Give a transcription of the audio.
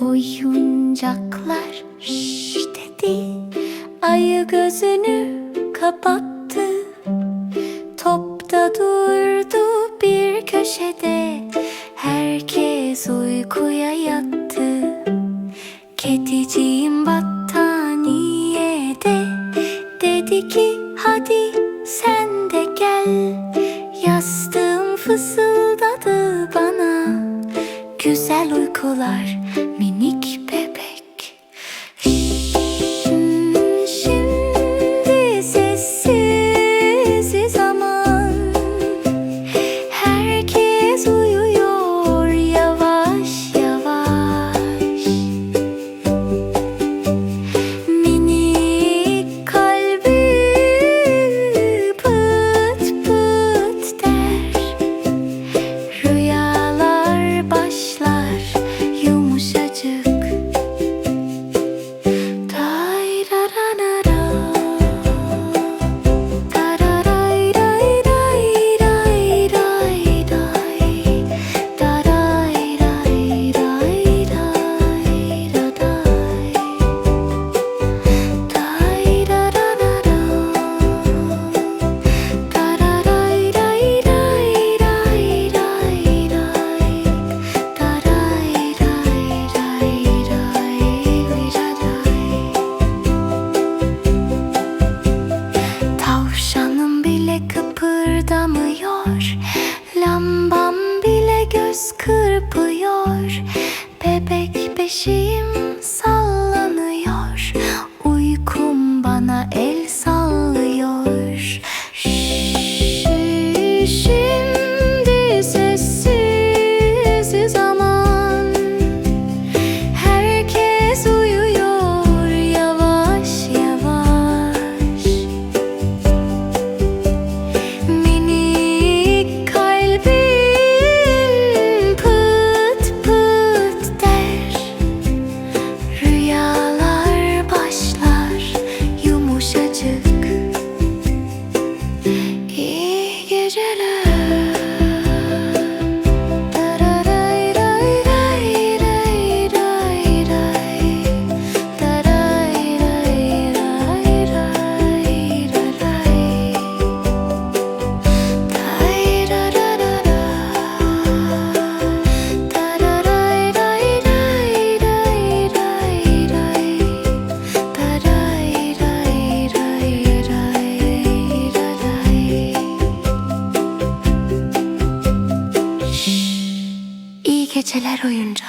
Oyuncaklar şş dedi. Ayı gözünü kapattı. Top da durdu bir köşede. Herkes uykuya yattı. Kediciğim battaniyede Dedi ki hadi sen de gel. Yastığım fısıldadı bana. Güzel uykular minik kırpıyor. Bebek beşiğim geceler oyunca.